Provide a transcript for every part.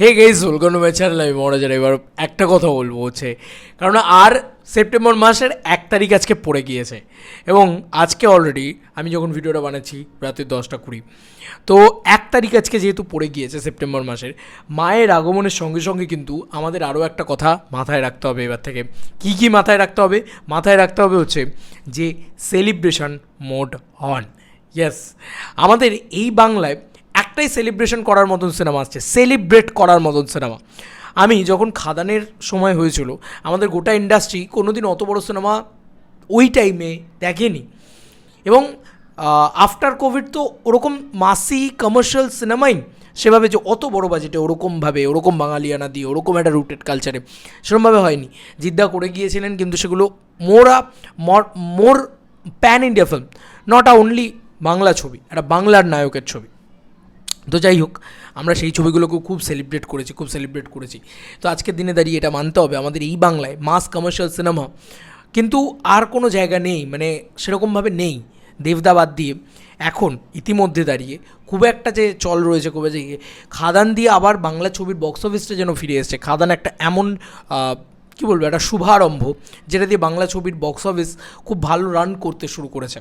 Hey guys my channel আমি মহারাজার এবার একটা কথা বলব হচ্ছে, কারণ আর সেপ্টেম্বর মাসের এক তারিখ আজকে পড়ে গিয়েছে এবং আজকে অলরেডি আমি যখন ভিডিওটা বানাচ্ছি রাতে দশটা কুড়ি, তো এক তারিখ আজকে যেহেতু পড়ে গিয়েছে সেপ্টেম্বর মাসের, মায়ের আগমনের সঙ্গে সঙ্গে কিন্তু আমাদের আরও একটা কথা মাথায় রাখতে হবে এবার থেকে। কি কি মাথায় রাখতে হবে? মাথায় রাখতে হবে হচ্ছে যে সেলিব্রেশন মোড অন ইয়েস আমাদের এই বাংলায় একটাই সেলিব্রেশন করার মতন সিনেমা আসছে। সেলিব্রেট করার মতন সিনেমা আমি যখন খাদানের সময় হয়েছিল, আমাদের গোটা ইন্ডাস্ট্রি কোনো দিন অত বড় সিনেমা ওই টাইমে দেখেনি। এবং আফটার কোভিড তো ওরকম মাসি কমার্শিয়াল সিনেমাই সেভাবে যে অত বড় বাজেটে ওরকমভাবে, ওরকম বাঙালিয়ানা দিয়ে, ওরকম একটা রুটেড কালচারে সেরকমভাবে হয়নি। জিদ্দা করে গিয়েছিলেন, কিন্তু সেগুলো মোরা more pan India film not a only Bangla ছবি, একটা বাংলার নায়কের ছবি। তো যাই হোক, আমরা সেই ছবিগুলোকেও খুব সেলিব্রেট করেছি, খুব সেলিব্রেট করেছি। তো আজকের দিনে দাঁড়িয়ে এটা মানতে হবে, আমাদের এই বাংলায় মাস কমার্শিয়াল সিনেমা কিন্তু আর কোনো জায়গা নেই মানে সেরকমভাবে নেই, দেবদা বাদ দিয়ে। এখন, ইতিমধ্যে দাঁড়িয়ে খুব একটা যে চল রয়েছে, খুব যে খাদান দিয়ে আবার বাংলা ছবির বক্স অফিসটা যেন ফিরে এসছে। খাদান একটা এমন কী বলব, একটা শুভারম্ভ, যেটা দিয়ে বাংলা ছবির বক্স অফিস খুব ভালো রান করতে শুরু করেছে।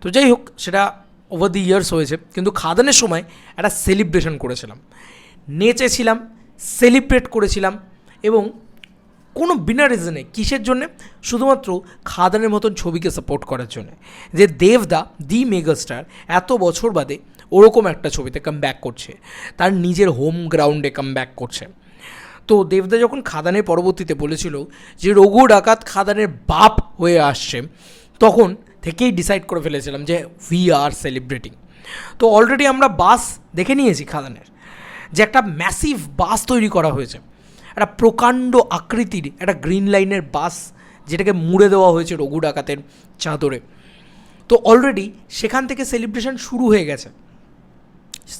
তো যাই হোক, সেটা ওভার দি ইয়ার্স হয়েছে, কিন্তু খাদানের সময় একটা সেলিব্রেশন করেছিলাম। নেচেছিলাম সেলিব্রেট করেছিলাম এবং কোনো বিনা রিজনে কিসের জন্যে? শুধুমাত্র খাদানের মতন ছবিকে সাপোর্ট করার জন্য। যে দেবদা দি মেগাস্টার এত বছর বাদে ওরকম একটা ছবিতে কাম ব্যাক করছে। তার নিজের হোম গ্রাউন্ডে কাম ব্যাক করছে। তো দেবদা যখন খাদানের পরবর্তীতে বলেছিল যে রঘু ডাকাত খাদানের বাপ হয়ে আসছে, তখন থেকেই ডিসাইড করে ফেলেছিলাম যে উই আর সেলিব্রেটিং তো অলরেডি আমরা বাস দেখে নিয়েছি খাদানের, যে একটা ম্যাসিভ বাস তৈরি করা হয়েছে। একটা প্রকাণ্ড আকৃতির একটা গ্রিন লাইনের বাস যেটাকে মুড়ে দেওয়া হয়েছে রঘু ডাকাতের চাদরে। তো অলরেডি সেখান থেকে সেলিব্রেশন শুরু হয়ে গেছে।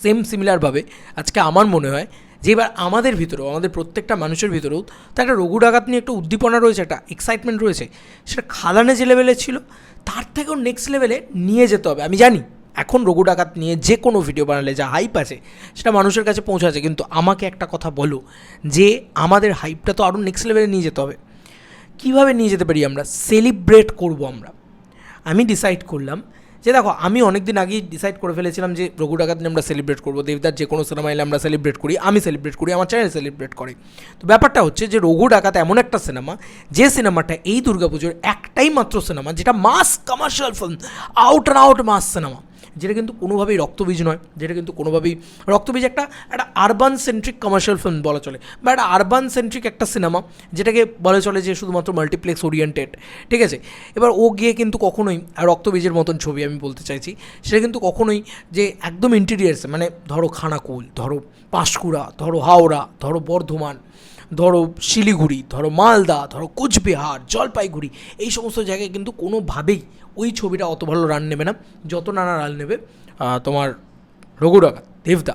সেম সিমিলারভাবে আজকে আমার মনে হয় যে এবার আমাদের ভিতরেও, আমাদের প্রত্যেকটা মানুষের ভিতরেও তো একটা রঘু ডাকাত নিয়ে একটা উদ্দীপনা রয়েছে, একটা এক্সাইটমেন্ট রয়েছে। সেটা খাদানে যে লেভেলে ছিল, তার থেকেও নেক্সট লেভেলে নিয়ে যেতে হবে। আমি জানি, এখন রঘু ডাকাত নিয়ে যে কোনো ভিডিও বানালে যা হাইপ আছে, সেটা মানুষের কাছে পৌঁছাচ্ছে। কিন্তু আমাকে একটা কথা বলো, যে আমাদের হাইপটা তো আরও নেক্সট লেভেলে নিয়ে যেতে হবে। কীভাবে নিয়ে যেতে পারি আমরা? সেলিব্রেট করব আমরা। আমি ডিসাইড করলাম যে দেখো, আমি অনেক দিন আগেই ডিসাইড করে ফেলেছিলাম যে রঘু ডাকাত নিয়ে আমরা সেলিব্রেট করব, দেবদার যে কোনো সিনেমা এলে আমরা সেলিব্রেট করি, আমি সেলিব্রেট করি, আমার চ্যানেল সেলিব্রেট করে। তো ব্যাপারটা হচ্ছে যে রঘু ডাকাত এমন একটা সিনেমা যে সিনেমাটা এই দুর্গাপুজোর একটাই মাত্র সিনেমা যেটা mass commercial film out and out mass cinema যেটা কিন্তু কোনোভাবেই রক্তবীজ নয়, যেটা কিন্তু কোনোভাবেই, রক্তবীজ একটা একটা আরবান সেন্ট্রিক কমার্শিয়াল ফিল্ম বলা চলে, বা একটা আরবান সেন্ট্রিক একটা সিনেমা যেটাকে বলা চলে যে শুধুমাত্র মাল্টিপ্লেক্স ওরিয়েন্টেড ঠিক আছে? এবার ও গিয়ে কিন্তু কখনোই রক্তবীজের মতন ছবি আমি বলতে চাইছি, সেটা কিন্তু কখনোই যে একদম ইন্টিরিয়ার্স মানে ধরো খানাকুল, ধরো পাঁশকুড়া, ধরো হাওড়া, ধরো বর্ধমান ধরো শিলিগুড়ি, ধরো মালদা, ধরো কোচবিহার, জলপাইগুড়ি, এই সমস্ত জায়গায় কিন্তু কোনোভাবেই ওই ছবিটা অত ভালো রান নেবে না। যত নানা রান নেবে তোমার রঘু ডাকাত দেবদা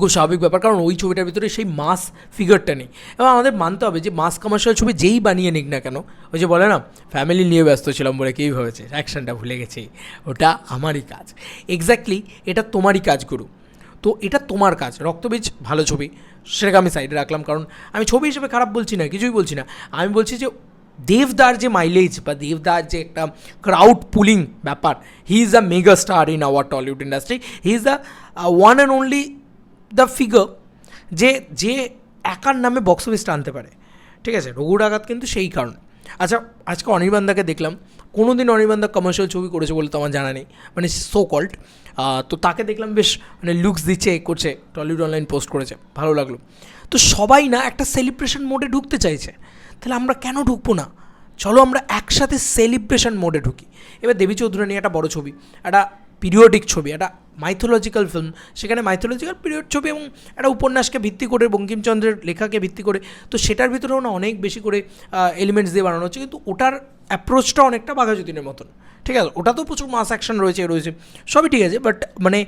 খুব স্বাভাবিক ব্যাপার, কারণ ওই ছবিটার ভিতরে সেই মাস ফিগারটা নেই। এবং আমাদের মানতে হবে যে মাস কমার্শিয়াল ছবি যেই বানিয়ে নিক না কেন, ওই যে বলে না ফ্যামিলি নিয়ে ব্যস্ত ছিলাম বলে কেই ভেবেছে অ্যাকশনটা ভুলে গেছি, ওটা আমারই কাজ। এক্স্যাক্টলি এটা তোমারই কাজ, গুরু। তো এটা তোমার কাজ, রক্তবীজ ভালো ছবি সেটাকে আমি সাইডে রাখলাম, কারণ আমি ছবি হিসেবে খারাপ বলছি না, কিছুই বলছি না। আমি বলছি যে দেবদার যে মাইলেজ বা দেবদার যে একটা ক্রাউড পুলিং ব্যাপার he is a mega star in our Tollywood industry he is the one and only the figure যে যে একার নামে বক্স অফিসটা আনতে পারে। ঠিক আছে? রঘুর আঘাত কিন্তু সেই কারণ। আচ্ছা আজকে অনির্বাণদাকে দেখলাম কোনো দিন অনির্বাণদা কমার্শিয়াল ছবি করেছে বলে তো আমার জানা নেই মানে সো কল্ড তো তাকে দেখলাম বেশ মানে লুকস দিচ্ছে, এ করছে টলিউড অনলাইন পোস্ট করেছে, ভালো লাগল। তো সবাই না একটা সেলিব্রেশন মোডে ঢুকতে চাইছে। তাহলে আমরা কেন ঢুকবো না? চলো আমরা একসাথে সেলিব্রেশন মোডে ঢুকি। এবার দেবী চৌধুরী নিয়ে একটা বড় ছবি, একটা পিরিয়ডিক ছবি, একটা মাইথোলজিক্যাল ফিল্ম সেখানে মাইথোলজিক্যাল পিরিয়ড ছবি এবং একটা উপন্যাসকে ভিত্তি করে, বঙ্কিমচন্দ্রের লেখাকে ভিত্তি করে, তো সেটার ভিতরেও না অনেক বেশি করে এলিমেন্টস দিয়ে বানানো হচ্ছে, কিন্তু ওটার অ্যাপ্রোচটা অনেকটা বাঘাযতীনের মতন। ঠিক আছে? ওটা তো প্রচুর মাস অ্যাকশন রয়েছে রয়েছে, সবই ঠিক আছে বাট মানে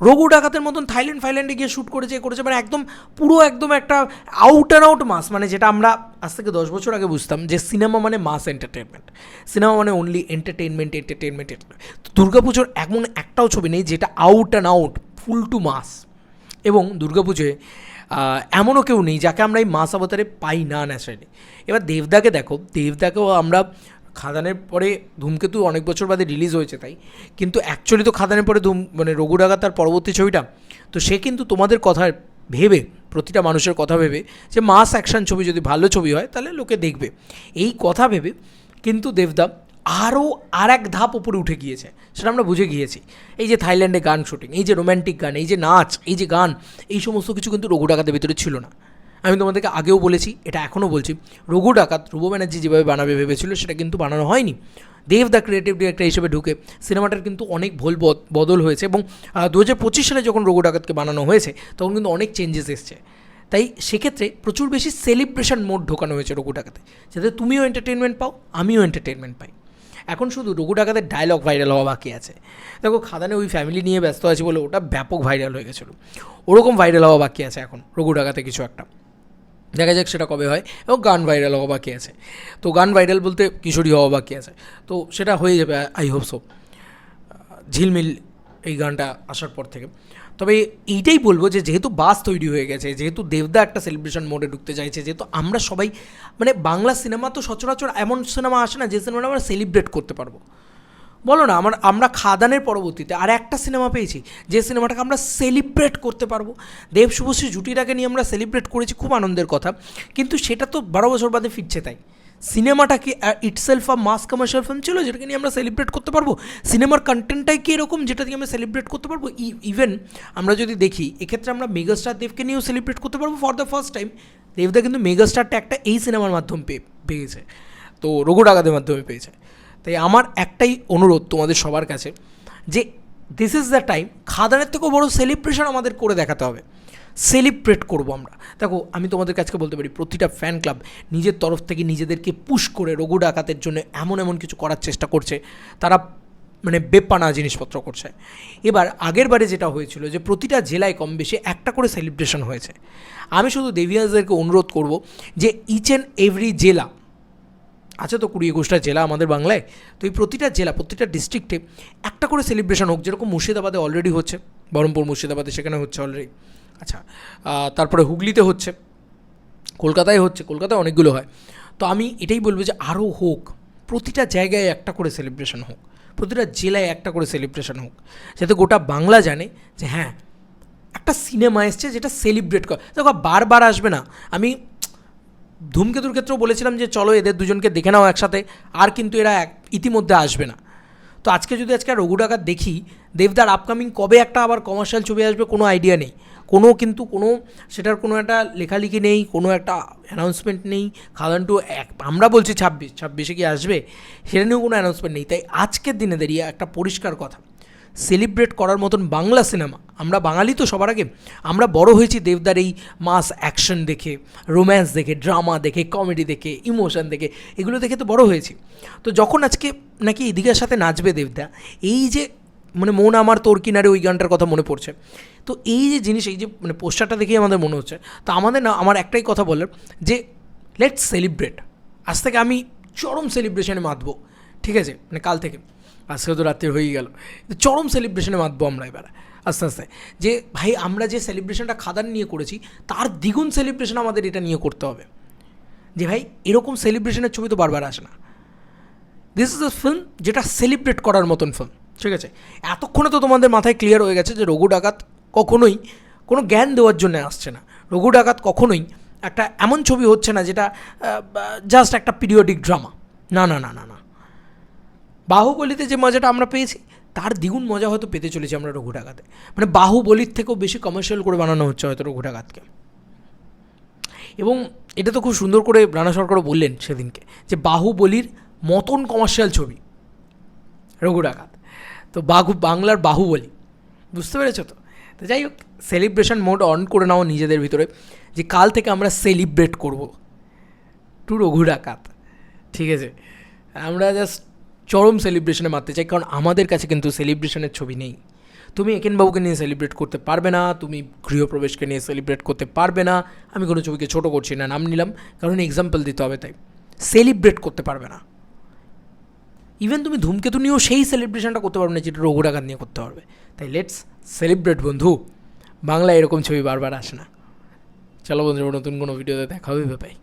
রঘু ডাকাতের মতন থাইল্যান্ড ফাইল্যান্ডে গিয়ে শ্যুট করেছে করেছে মানে একদম পুরো একদম একটা আউট অ্যান্ড আউট মাস মানে যেটা আমরা আজ থেকে দশ বছর আগে বুঝতাম যে সিনেমা মানে মাস এন্টারটেনমেন্ট সিনেমা মানে অনলি এন্টারটেনমেন্ট এন্টারটেনমেন্ট দুর্গাপুজোর এমন একটাও ছবি নেই যেটা out and out full to mass এবং দুর্গাপুজোয় এমনও কেউ নেই যাকে আমরা এই মাস অবতারে পাই না ন্যাচারালি এবার দেবদাকে দেখো, দেবদাকেও আমরা খাদানের পরে ধূমকেতু অনেক বছর বাদে রিলিজ হয়েছে তাই। কিন্তু অ্যাকচুয়ালি তো খাদানের পরে ধূম মানে রঘুডাগা তার পরবর্তী ছবিটা। তো সে কিন্তু তোমাদের কথা ভেবে, প্রতিটা মানুষের কথা ভেবে, যে মাস অ্যাকশন ছবি যদি ভালো ছবি হয়, তাহলে লোকে দেখবে। এই কথা ভেবে কিন্তু দেবদা আরও আর এক ধাপ উপরে উঠে গিয়েছে, সেটা আমরা বুঝে গিয়েছি। এই যে থাইল্যান্ডে গান শুটিং এই যে রোম্যান্টিক গান, এই যে নাচ, এই যে গান, এই সমস্ত কিছু কিন্তু রঘু ডাকাতের ভিতরে ছিল না। আমি তোমাদেরকে আগেও বলেছি, এটা এখনও বলছি, রঘু ডাকাত রূপ ব্যানার্জি যেভাবে বানাবে ভেবেছিল, সেটা কিন্তু বানানো হয়নি। দেব দ্য ক্রিয়েটিভ ডিরেক্টর হিসেবে ঢুকে সিনেমাটার কিন্তু অনেক ভুল বদ- বদল হয়েছে এবং দু হাজার পঁচিশ সালে যখন রঘু ডাকাতকে বানানো হয়েছে, তখন কিন্তু অনেক চেঞ্জেস এসছে। তাই সেক্ষেত্রে প্রচুর বেশি সেলিব্রেশন মোড ঢোকানো হয়েছে রঘু ডাকাতে, যাতে তুমিও এন্টারটেনমেন্ট পাও, আমিও এন্টারটেনমেন্ট পাই। এখন শুধু রঘু ডাকাতের ডায়লগ ভাইরাল হওয়া বাকি আছে। দেখো, খাদানে ওই ফ্যামিলি নিয়ে ব্যস্ত আছে বলে ওটা ব্যাপক ভাইরাল হয়ে গেছিল। ওরকম ভাইরাল হওয়া বাকি আছে এখন রঘু ডাকাতে কিছু একটা। দেখা যাক সেটা কবে হয়। এবং গান ভাইরাল হওয়া বাকি আছে। তো গান ভাইরাল বলতে কিশোরী হওয়া বাকি আছে। তো সেটা হয়ে যাবে আই হোপ সো ঝিলমিল এই গানটা আসার পর থেকে। তবে এইটাই বলব যে যেহেতু বাস তৈরি হয়ে গেছে, যেহেতু দেবদা একটা সেলিব্রেশন মোডে ঢুকতে চাইছে, যেহেতু আমরা সবাই মানে বাংলা সিনেমা তো সচরাচর এমন সিনেমা আসে না যে সিনেমাটা আমরা সেলিব্রেট করতে পারব। বলো না, আমার আমরা খাদানের পরবর্তীতে আর একটা সিনেমা পেয়েছি, যে সিনেমাটাকে আমরা সেলিব্রেট করতে পারব। দেব শুভশ্রী জুটিটাকে নিয়ে আমরা সেলিব্রেট করেছি, খুব আনন্দের কথা। কিন্তু সেটা তো বারো বছর বাদে ফিরছে তাই। সিনেমাটা কি itself a mass commercial film ছিল, যেটাকে নিয়ে আমরা সেলিব্রেট করতে পারব? সিনেমার কন্টেন্টটাই কি এরকম, যেটা দিয়ে আমরা সেলিব্রেট করতে পারব? ইভেন আমরা যদি দেখি, এক্ষেত্রে আমরা মেগাস্টার দেবকে নিয়েও সেলিব্রেট করতে পারব ফর দ্য ফার্স্ট টাইম দেবদা কিন্তু মেগাস্টার ট্যাগটা এই সিনেমার মাধ্যমে পেয়ে পেয়েছে। তো রঘু ডাকাতের মাধ্যমে পেয়েছে। তাই আমার একটাই অনুরোধ তোমাদের সবার কাছে যে দিস ইজ দ্য টাইম খাদানের থেকেও বড় সেলিব্রেশন আমাদের করে দেখাতে হবে। সেলিব্রেট করব আমরা। দেখো, আমি তোমাদের কাছে বলতে পারি, প্রতিটা ফ্যান ক্লাব নিজের তরফ থেকে নিজেদেরকে পুশ করে রঘু ডাকাতের জন্য এমন এমন কিছু করার চেষ্টা করছে, তারা মানে বেপানা জিনিসপত্র করছে। এবার আগের বারে যেটা হয়েছিল যে প্রতিটা জেলায় কম বেশি একটা করে সেলিব্রেশন হয়েছে। আমি শুধু দেবিয়াসদেরকে অনুরোধ করব যে ইচ অ্যান্ড এভরি জেলা আছে তো কুড়ি একুশটা জেলা আমাদের বাংলায়, তো এই প্রতিটা জেলা, প্রতিটা ডিস্ট্রিক্টে একটা করে সেলিব্রেশন হোক, যেরকম মুর্শিদাবাদে অলরেডি হচ্ছে, বহরমপুর, মুর্শিদাবাদে সেখানে হচ্ছে অলরেডি আচ্ছা তারপরে হুগলিতে হচ্ছে, কলকাতায় হচ্ছে, কলকাতায় অনেকগুলো হয়। তো আমি এটাই বলব যে আরও হোক, প্রতিটা জায়গায় একটা করে সেলিব্রেশন হোক, প্রতিটা জেলায় একটা করে সেলিব্রেশন হোক, যাতে গোটা বাংলা জানে যে হ্যাঁ একটা সিনেমা এসছে যেটা সেলিব্রেট করে দেখো, বারবার আসবে না। আমি ধূমকেতুর ক্ষেত্রেও বলেছিলাম যে চলো এদের দুজনকে দেখে নাও একসাথে, আর কিন্তু এরা ইতিমধ্যে আসবে না। তো আজকে যদি আজকে রঘু ডাকাত দেখি, দেবদার আপকামিং কবে একটা আবার কমার্শিয়াল ছবি আসবে কোনো আইডিয়া নেই। কোনো কিন্তু কোনো, সেটার কোনো একটা লেখালেখি নেই, কোনো একটা অ্যানাউন্সমেন্ট নেই। খাদান টু এক আমরা বলছি ছাব্বিশ, ছাব্বিশে কি আসবে? সেটা নিয়েও কোনো অ্যানাউন্সমেন্ট নেই। তাই আজকের দিনে দাঁড়িয়ে একটা পরিষ্কার কথা। সেলিব্রেট করার মতন বাংলা সিনেমা। আমরা বাঙালি তো সবার আগে। আমরা বড় হয়েছি দেবদার এই মাস অ্যাকশন দেখে, রোম্যান্স দেখে, ড্রামা দেখে, কমেডি দেখে, ইমোশন দেখে, এগুলো দেখে তো বড় হয়েছি। তো যখন আজকে নাকি এদিকের সাথে নাচবে দেবদা, এই যে মানে মন আমার তোর কিনারে ওই গানটার কথা মনে পড়ছে। তো এই যে জিনিস, এই যে মানে পোস্টারটা দেখেই আমাদের মনে হচ্ছে, তো আমাদের না, আমার একটাই কথা বলার যে লেটস সেলিব্রেট আজ থেকে আমি চরম সেলিব্রেশনে মাতবো। ঠিক আছে? মানে কাল থেকে। আজকে তো রাত্রে হয়েই গেল। চরম সেলিব্রেশনে মাতবো আমরা এবার, আস্তে আস্তে। যে ভাই, আমরা যে সেলিব্রেশনটা খাদান নিয়ে করেছি, তার দ্বিগুণ সেলিব্রেশন আমাদের এটা নিয়ে করতে হবে। যে ভাই, এরকম সেলিব্রেশনের ছবি তো বারবার আসে না। দিস ইজ আ ফিল্ম যেটা সেলিব্রেট করার মতন ফিল্ম ঠিক আছে? এতক্ষণে তো তোমাদের মাথায় ক্লিয়ার হয়ে গেছে যে রঘু ডাকাত কখনোই কোনো জ্ঞান দেওয়ার জন্য আসছে না। রঘু ডাকাত কখনোই একটা এমন ছবি হচ্ছে না যেটা জাস্ট একটা পিরিয়ডিক ড্রামা না না না না না। বাহুবলিতে যে মজাটা আমরা পেয়েছি, তার দ্বিগুণ মজা হয়তো পেতে চলেছি আমরা রঘু ডাকাতে মানে বাহুবলির থেকেও বেশি কমার্শিয়াল করে বানানো হচ্ছে হয়তো রঘু ডাকাতকে এবং এটা তো খুব সুন্দর করে রানা সরকারও বললেন সেদিনকে, যে বাহুবলির মতন কমার্শিয়াল ছবি রঘু ডাকাত তো বাঘু বাংলার বাহুবলী, বুঝতে পেরেছ তো? তো যাই হোক সেলিব্রেশন মোড অন করে নাও নিজেদের ভিতরে, যে কাল থেকে আমরা সেলিব্রেট করব টু রঘু ডাকাত ঠিক আছে? আমরা জাস্ট চরম সেলিব্রেশনে মারতে চাই, কারণ আমাদের কাছে কিন্তু সেলিব্রেশনের ছবি নেই। তুমি একেনবাবুকে নিয়ে সেলিব্রেট করতে পারবে না, তুমি গৃহপ্রবেশকে নিয়ে সেলিব্রেট করতে পারবে না, আমি কোনো ছবিকে ছোটো করছি না, নাম নিলাম, কারণ এক্সাম্পল দিতে হবে তাই। সেলিব্রেট করতে পারবে না। ইভেন তুমি ধূমকেতু নিয়েও সেই সেলিব্রেশনটা করতে পারবে না, যেটা রঘু ডাকাত নিয়ে করতে পারবে। তাই লেটস সেলিব্রেট বন্ধু। বাংলায় এরকম ছবি বারবার আসে না। চলো বন্ধুরা, নতুন কোনো ভিডিওতে দেখা হবে পাই